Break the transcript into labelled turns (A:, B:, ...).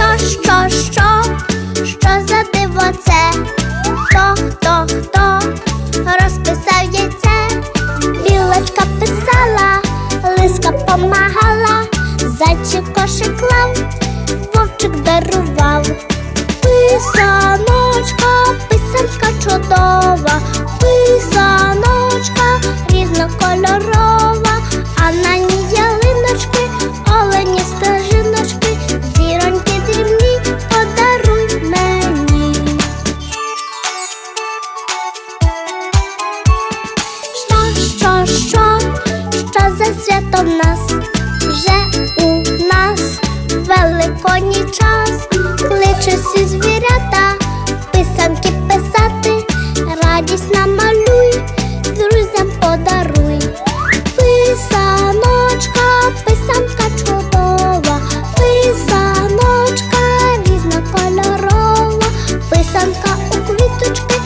A: що, що, що що за диво це? Хто, хто, хто розписав яйце? Білочка писала, лиска помагала, зайчик кошик клав, вовчик дарував. Великодній час, кличе всі звірята, писанки писати, радість намалюй, друзям подаруй. Писаночка, писанка чудова, писаночка різнокольорова, писанка у квіточки